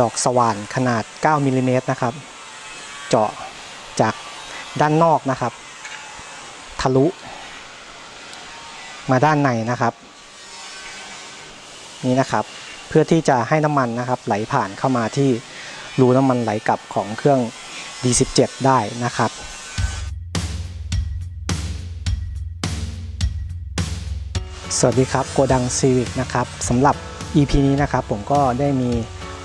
ดอกสว่านขนาด 9มิลลิเมตรนะครับ เจาะจากด้านนอกนะครับ ทะลุ มาด้านในนะครับ นี่นะครับ เพื่อที่จะให้น้ำมันนะครับ ไหลผ่านเข้ามาที่รูน้ำมันไหลกลับของเครื่อง D17 ได้นะครับสวัสดีครับโกดังซีวิกนะครับสำหรับ EP นี้นะครับผมก็ได้มี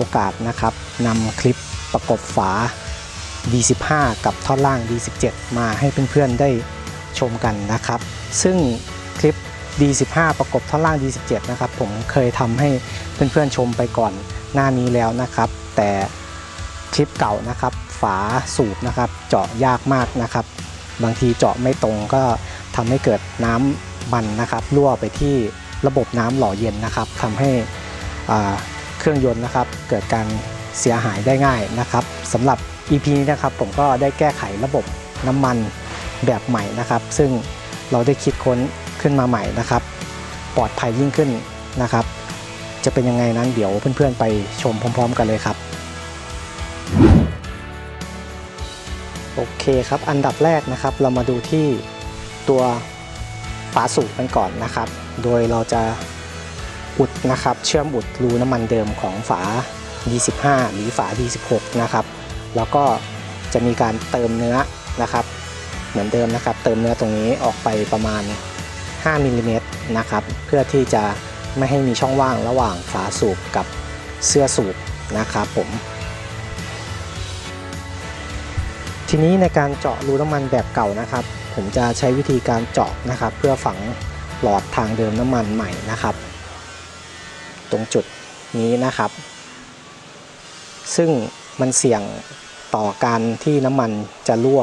โอกาสนะครับนำคลิปประกบฝา D15 กับท่อนล่าง D17 มาให้เพื่อนๆได้ชมกันนะครับ ซึ่งคลิป D15 ประกบท่อนล่าง D17 นะครับผมเคยทำให้เพื่อนๆชมไปก่อนหน้านี้แล้วนะครับ แต่คลิปเก่านะครับ ฝาสูบนะครับ เจาะยากมากนะครับ บางทีเจาะไม่ตรงก็ทำให้เกิดน้ำมันนะครับรั่วไปที่ระบบน้ำหล่อเย็นนะครับทำให้อ่า เครื่องยนต์นะครับ เกิดการเสียหายได้ง่ายนะครับสำหรับ EP นี้นะครับผมก็ได้แก้ไขระบบน้ำมันแบบใหม่นะครับ ซึ่งเราได้คิดค้นขึ้นมาใหม่นะครับ ปลอดภัยยิ่งขึ้นนะครับ จะเป็นยังไงนั้นเดี๋ยวเพื่อนๆไปชมพร้อม ๆ กันเลยครับ โอเคครับอันดับแรกนะครับ เรามาดูที่ตัวฝาสูบกันก่อนนะครับ โดยเราจะ อุดนะครับ เชื่อมอุดรูน้ำมันเดิมของฝา D15 หรือฝา D16 นะครับ แล้วก็จะมีการเติมเนื้อนะครับ เหมือนเดิมนะครับ เติมเนื้อตรงนี้ออกไปประมาณ 5มิลลิเมตรนะครับ เพื่อที่จะไม่ให้มีช่องว่างระหว่างฝาสูบกับเสื้อสูบนะครับผม ทีนี้ในการเจาะรูน้ำมันแบบเก่านะครับ ผมจะใช้วิธีการเจาะนะครับ เพื่อฝังหลอดทางเดิมน้ำมันใหม่นะครับ ตรงจุดนี้นะครับ ซึ่งมันเสี่ยงต่อการที่น้ำมันจะรั่ว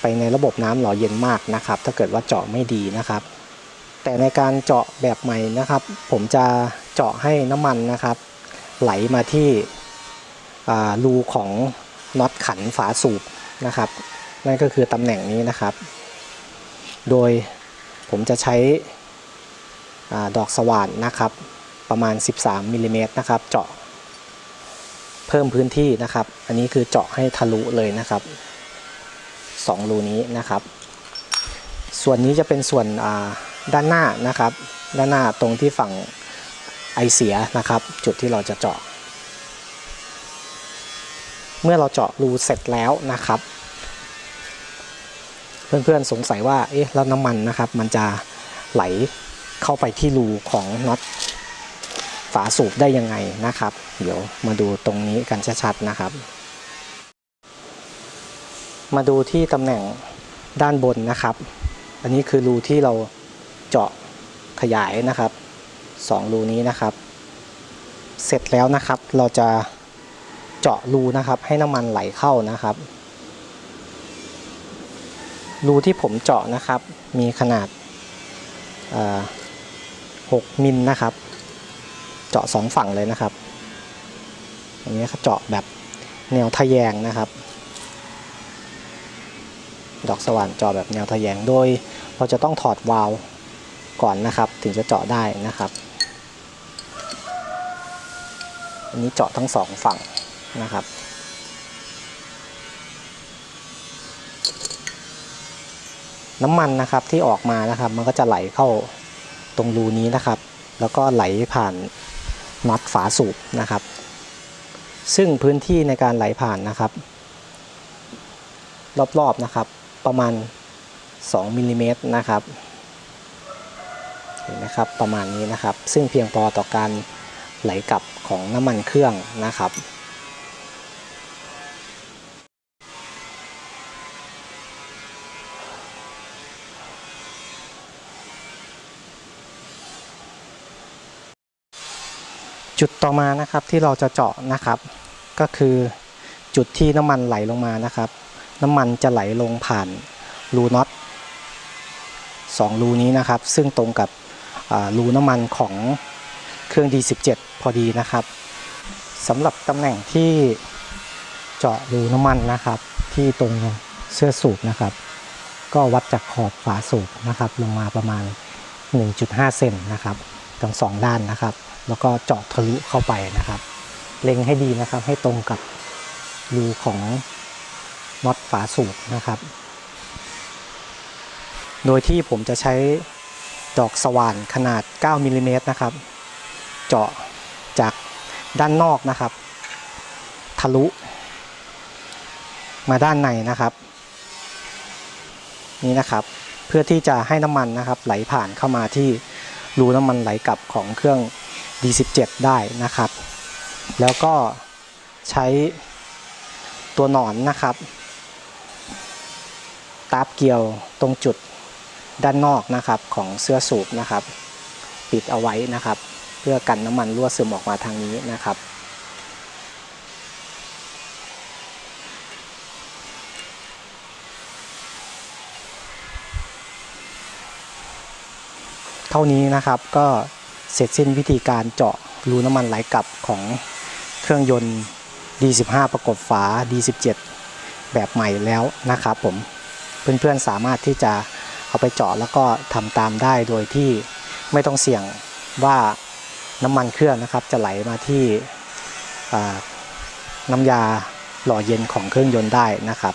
ไปในระบบน้ำหล่อเย็นมากนะครับ ถ้าเกิดว่าเจาะไม่ดีนะครับ แต่ในการเจาะแบบใหม่นะครับ ผมจะเจาะให้น้ำมันนะครับ ไหลมาที่รูของน็อตขันฝาสูบนะครับ นั่นก็คือตำแหน่งนี้นะครับ โดยผมจะใช้อดอกสว่านนะครับ ประมาณ 13มิลลิเมตรนะครับ เจาะ เพิ่มพื้นที่นะครับ อันนี้คือเจาะให้ทะลุเลยนะครับสองรูนี้นะครับ ส่วนนี้จะเป็นส่วนด้านหน้านะครับ ด้านหน้าตรงที่ฝั่งไอเสียนะครับ จุดที่เราจะเจาะ เมื่อเราเจาะรูเสร็จแล้วนะครับ เพื่อนๆสงสัยว่าเอ๊ะแล้วน้ำมันนะครับ มันจะไหลเข้าไปที่รูของน็อต ฝาสูบได้ยังไงนะครับ เดี๋ยวมาดูตรงนี้กันชัดๆนะครับ มาดูที่ตำแหน่งด้านบนนะครับ อันนี้คือรูที่เราเจาะขยายนะครับสองรูนี้นะครับ เสร็จแล้วนะครับเราจะเจาะรูนะครับ ให้น้ำมันไหลเข้านะครับรูที่ผมเจาะนะครับ มีขนาด 6 มิลนะครับ เจาะสองฝั่งเลยนะครับอย่างนี้ครับเจาะแบบแนวทะแยงนะครับ ดอกสว่านเจาะแบบแนวทะแยงโดย เราจะต้องถอดวาล์วก่อนนะครับ ถึงจะเจาะได้นะครับอันนี้เจาะทั้งสองฝั่งนะครับน้ำมันนะครับที่ออกมานะครับ มันก็จะไหลเข้าตรงรูนี้นะครับ แล้วก็ไหลผ่าน น็อตฝาสูบนะครับ ซึ่งพื้นที่ในการไหลผ่านนะครับ รอบๆนะครับประมาณ 2มิลลิเมตรนะครับเห็นไหมครับประมาณนี้นะครับ ซึ่งเพียงพอต่อการไหลกลับของน้ำมันเครื่องนะครับ จุดต่อมานะครับที่เราจะเจาะนะครับ ก็คือจุดที่น้ำมันไหลลงมานะครับ น้ำมันจะไหลลงผ่านรูน็อตสองรูนี้นะครับ ซึ่งตรงกับรูน้ำมันของเครื่อง D17 พอดีนะครับสำหรับตำแหน่งที่เจาะรูน้ำมันนะครับ ที่ตรงเสื้อสูบนะครับ ก็วัดจากขอบฝาสูบนะครับ ลงมาประมาณ 1.5 เซนนะครับทั้งสองด้านนะครับ แล้วก็เจาะทะลุเข้าไปนะครับ เล็งให้ดีนะครับ ให้ตรงกับรูของน็อตฝาสูบนะครับ โดยที่ผมจะใช้ดอกสว่านขนาด 9มิลลิเมตรนะครับ เจาะจากด้านนอกนะครับ ทะลุ มาด้านในนะครับ นี่นะครับ เพื่อที่จะให้น้ำมันนะครับ ไหลผ่านเข้ามาที่รูน้ำมันไหลกลับของเครื่อง D17 ได้นะครับ แล้วก็ใช้ตัวหนอนนะครับตาบเกี่ยวตรงจุดด้านนอกนะครับของเสื้อสูบนะครับ ปิดเอาไว้นะครับ เพื่อกันน้ำมันรั่วซึมออกมาทางนี้นะครับ เท่านี้นะครับก็ เสร็จสิ้นวิธีการเจาะรูน้ำมันไหลกลับของเครื่องยนต์ D15 ประกบฝา D17 แบบใหม่แล้วนะครับผมเพื่อนๆสามารถที่จะเอาไปเจาะแล้วก็ทำตามได้โดยที่ไม่ต้องเสี่ยงว่าน้ำมันเครื่องนะครับจะไหลมาที่น้ำยาหล่อเย็นของเครื่องยนต์ได้นะครับ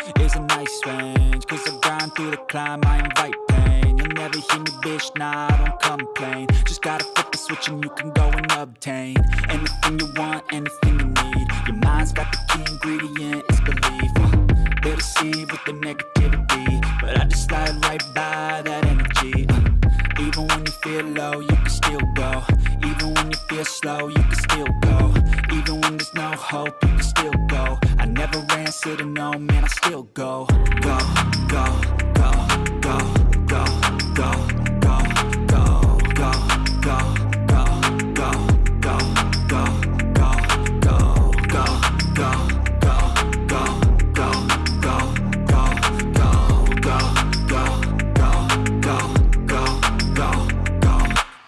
range. Cause I grind through the climb, I invite pain. You'll never hear me, bitch, nah, I don't complain. Just gotta flip the switch and you can go and obtain anything you want, anything you need. Your mind's got the key ingredient, it's belief. Uh, they deceive with the negativity, but I just slide right by that energy. Uh, even when you feel low, you can still go. Even when you feel slow, you can still go. Even when there's no hope, you can still go. I never answer to no, man, I still go,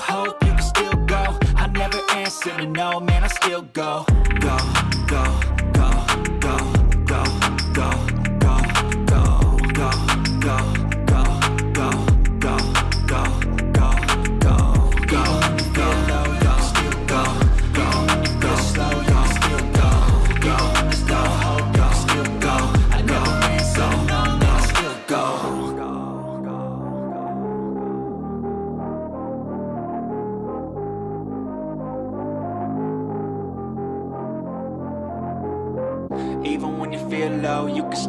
Hope, you can still go. I never answer to no, man, I still go.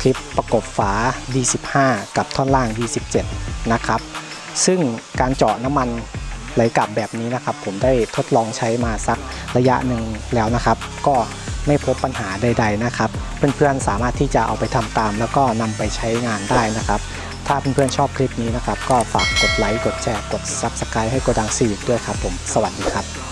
คลิปประกบฝา D15 กับท่อนล่าง D17 นะครับ ซึ่งการเจาะน้ำมันไหลกลับแบบนี้นะครับ ผมได้ทดลองใช้มาสักระยะหนึ่งแล้วนะครับ ก็ไม่พบปัญหาใด ๆนะครับ เพื่อนๆสามารถที่จะเอาไปทำตาม แล้วก็นำไปใช้งานได้นะครับ ถ้าเพื่อนๆชอบคลิปนี้นะครับ ก็ฝากกดไลค์กดแชร์กด Subscribe ให้โกดังซีวิกด้วยครับผมสวัสดีครับ